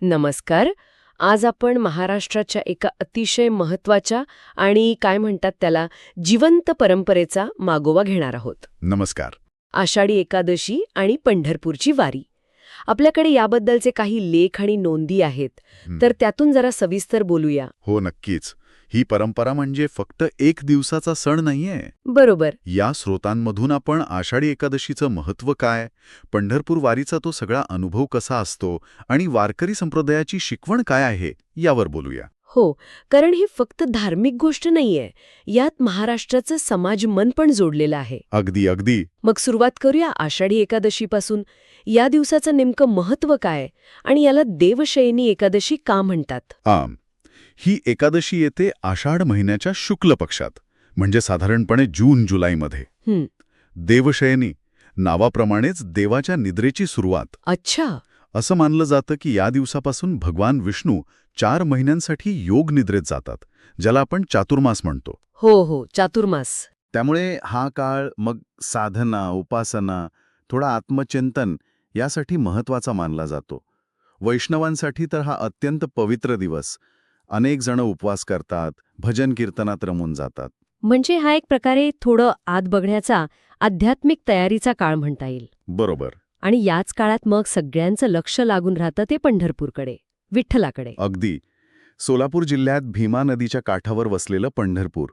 नमस्कार. आज आपण महाराष्ट्राच्या एका अतिशय महत्त्वाच्या आणि काय म्हणतात त्याला जिवंत परंपरेचा मागोवा घेणार आहोत. नमस्कार. आषाढी एकादशी आणि पंढरपूरची वारी. आपल्याकडे याबद्दलचे काही लेख आणि नोंदी आहेत. तर त्यातून जरा सविस्तर बोलूया. हो नक्कीच. ही परंपरा म्हणजे फक्त एक दिवसाचा सण नाहीये. बरोबर. या स्रोतांमधून आपण आषाढी एकादशीचं महत्त्व काय पंढरपूर वारीचा तो सगळा अनुभव कसा असतो आणि वारकरी संप्रदायाची शिकवण काय आहे यावर बोलूया. हो कारण ही फक्त धार्मिक गोष्ट नाहीये यात महाराष्ट्राचं समाज मन पण जोडलेलं आहे. अगदी अगदी. मग सुरुवात करूया आषाढी एकादशीपासून. या दिवसाचं नेमकं महत्त्व काय आणि याला देवशयनी एकादशी का म्हणतात? आम. ही एकादशी येते आषाढ महिन्याच्या शुक्ल पक्षात म्हणजे साधारणपणे जून जुलैमध्ये. देवशयनी नावाप्रमाणेच देवाच्या निद्रेची सुरुवात. अच्छा. असं मानलं जातं की या दिवसापासून भगवान विष्णू चार महिन्यांसाठी योग निद्रेत जातात ज्याला आपण चातुर्मास म्हणतो. हो हो चातुर्मास. त्यामुळे हा काळ मग साधना उपासना थोडा आत्मचिंतन यासाठी महत्त्वाचा मानला जातो. वैष्णवांसाठी तर हा अत्यंत पवित्र दिवस अनेक जण उपवास करतात भजन कीर्तनात रमून जातात. म्हणजे हा एक प्रकारे थोडं आत बघण्याचा आध्यात्मिक तयारीचा काळ म्हणता येईल. बरोबर. आणि याच काळात मग सगळ्यांचं लक्ष लागून राहतं ते पंढरपूरकडे विठ्ठलाकडे. अगदी. सोलापूर जिल्ह्यात भीमा नदीच्या काठावर वसलेलं पंढरपूर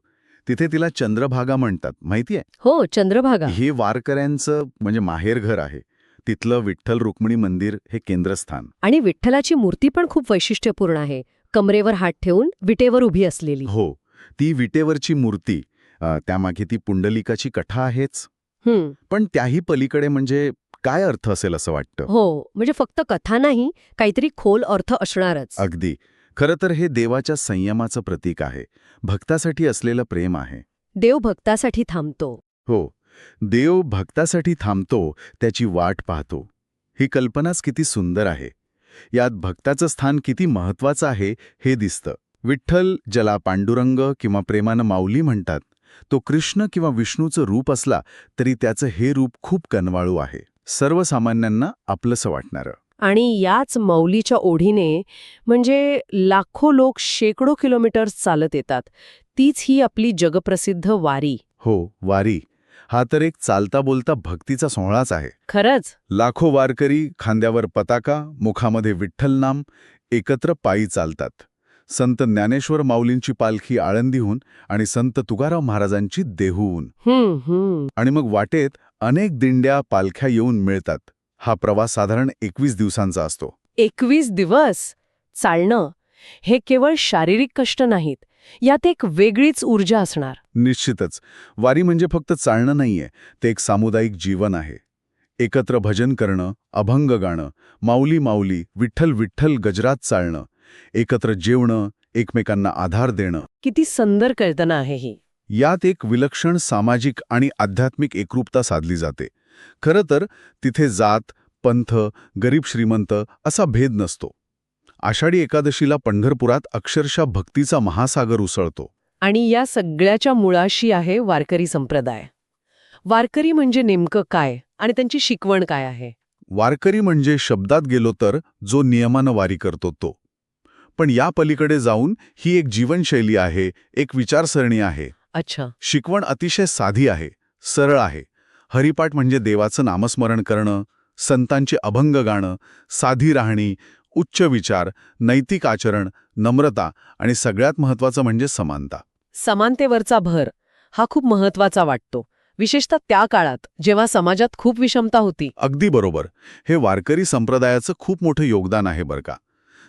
तिथे तिला चंद्रभागा म्हणतात माहितीये? हो चंद्रभागा. हे वारकऱ्यांचं म्हणजे माहेरघर आहे. तिथलं विठ्ठल रुक्मिणी मंदिर हे केंद्रस्थान. आणि विठ्ठलाची मूर्ती पण खूप वैशिष्ट्यपूर्ण आहे. कमरेवर हात ठेवून विटेवर उभी असलेली. हो ती विटेवरची मूर्ती त्यामागे ती पुंडलिकाची कथा आहेच. पण त्याही पलीकडे म्हणजे काय अर्थ असेल असं वाटतं? हो म्हणजे फक्त कथा नाही काहीतरी खोल अर्थ असणारच. अगदी. खरं तर हे देवाच्या संयमाचं प्रतीक आहे. भक्तासाठी असलेलं प्रेम आहे. देव भक्तासाठी थांबतो. हो देव भक्तासाठी थांबतो त्याची वाट पाहतो. ही कल्पनाच किती सुंदर आहे. यात भक्ताचं स्थान किती महत्वाचं आहे हे दिसतं. विठ्ठल ज्याला पांडुरंग किंवा प्रेमानं माऊली म्हणतात तो कृष्ण किंवा विष्णूचं रूप असला तरी त्याचं हे रूप खूप कनवाळू आहे. सर्वसामान्यांना आपलंसं वाटणारं. आणि याच मौलीच्या ओढीने म्हणजे लाखो लोक शेकडो किलोमीटर्स चालत येतात. तीच ही आपली जगप्रसिद्ध वारी. हो वारी. हा तर एक चालता बोलता भक्तीचा सोहळाच आहे. खरंच? लाखो वारकरी खांद्यावर पताका मुखामध्ये विठ्ठल नाम एकत्र पायी चालतात. संत ज्ञानेश्वर माऊलींची पालखी आळंदीहून आणि संत तुकाराम महाराजांची देहूहून आणि मग वाटेत अनेक दिंड्या पालख्या येऊन मिळतात. हा प्रवास साधारण एकवीस दिवसांचा असतो. एकवीस दिवस? चालणं. हे केवळ शारीरिक कष्ट नाहीत. यात एक वेगळीच ऊर्जा असणार. निश्चितच. वारी म्हणजे फक्त चालणं नाहीये ते एक सामुदायिक जीवन आहे. एकत्र भजन करणं अभंग गाणं माऊली माऊली विठ्ठल विठ्ठल गजरात चालणं एकत्र जेवणं एकमेकांना आधार देणं. किती सुंदर कल्पना आहे ही. यात एक विलक्षण सामाजिक आणि आध्यात्मिक एकरूपता साधली जाते. खरं तर तिथे जात पंथ गरीब श्रीमंत असा भेद नसतो. आषाढी एकादशीला पंढरपुरात अक्षरशः भक्तीचा महासागर उसळतो. आणि या सगळ्याच्या मुळाशी आहे वारकरी संप्रदाय. वारकरी म्हणजे नेमकं काय आणि त्यांची शिकवण काय आहे? वारकरी म्हणजे शब्दात गेलो तर जो नियमानं वारी करतो तो. पण या पलीकडे जाऊन ही एक जीवनशैली आहे एक विचारसरणी आहे. अच्छा. शिकवण अतिशय साधी आहे सरळ आहे. हरिपाठ म्हणजे देवाचं नामस्मरण करणं संतांचे अभंग गाणं साधी राहणी उच्च विचार नैतिक आचरण नम्रता आणि सगळ्यात महत्वाचं म्हणजे समानता. समानतेवरचा भर हा खूप महत्त्वाचा वाटतो. विशेषतः त्या काळात जेव्हा समाजात खूप विषमता होती. अगदी बरोबर. हे वारकरी संप्रदायाचं खूप मोठं योगदान आहे बरं का.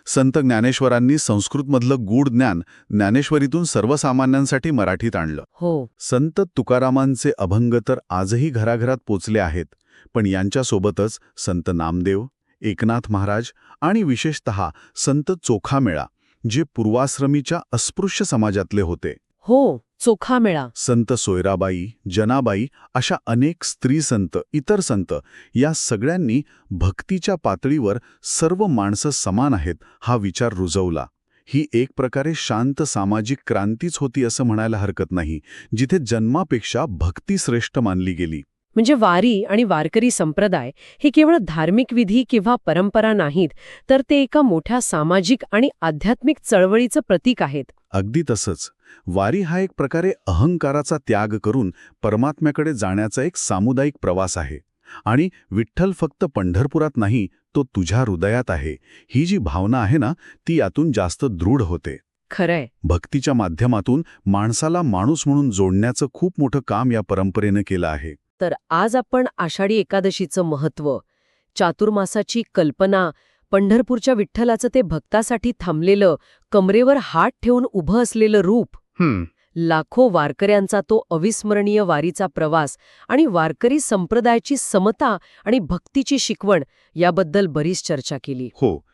संत ज्ञानेश्वरांनी संस्कृतमधलं गूढ ज्ञान ज्ञानेश्वरीतून सर्वसामान्यांसाठी मराठीत आणलं. हो. संत तुकारामांचे अभंग तर आजही घराघरात पोचले आहेत पण यांच्यासोबतच संत नामदेव एकनाथ महाराज आणि विशेषतः संत चोखामेळा जे पूर्वाश्रमीच्या अस्पृश्य समाजातले होते. हो चोखा मेळा संत सोयराबाई जनाबाई अशा अनेक स्त्री संत इतर संत या सगळ्यांनी भक्तीच्या पातळीवर सर्व माणसं समान आहेत हा विचार रुजवला. ही एक प्रकारे शांत सामाजिक क्रांतीच होती असं म्हणायला हरकत नाही जिथे जन्मापेक्षा भक्ती श्रेष्ठ मानली गेली. म्हणजे वारी आणि वारकरी संप्रदाय हे केवळ धार्मिक विधी किंवा परंपरा नाहीत तर ते एका मोठ्या सामाजिक आणि आध्यात्मिक चळवळीचं प्रतीक आहेत. अगदी तसंच. वारी हा एक प्रकारे अहंकाराचा त्याग करून परमात्म्याकडे जाण्याचा एक सामुदायिक प्रवास आहे. आणि विठ्ठल फक्त पंढरपुरात नाही तो तुझ्या हृदयात आहे. ही जी भावना आहे ना ती यातून जास्त दृढ होते. खरंय. भक्तीच्या माध्यमातून माणसाला माणूस म्हणून जोडण्याचं खूप मोठं काम या परंपरेनं केलं आहे. तर आज आपण आषाढी एकादशीचं महत्त्व चातुर्मासाची कल्पना पंढरपूरच्या विठ्ठलाचं ते भक्तासाठी थांबलेलं कमरेवर हात ठेवून उभं असलेलं रूप. लाखो वारकऱ्यांचा तो अविस्मरणीय वारीचा प्रवास आणि वारकरी संप्रदायाची समता आणि भक्तीची शिकवण याबद्दल बरीच चर्चा केली. हो.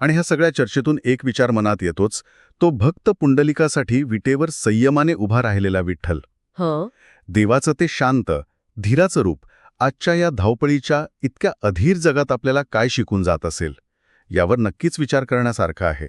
आणि ह्या सगळ्या चर्चेतून एक विचार मनात येतोच तो भक्त पुंडलिकासाठी विटेवर संयमाने उभा राहिलेला विठ्ठल. हं. देवाचं ते शांत धीराचं रूप आजच्या या धावपळीच्या इतक्या अधीर जगात आपल्याला काय शिकून जात असेल यावर नक्कीच विचार करण्यासारखं आहे.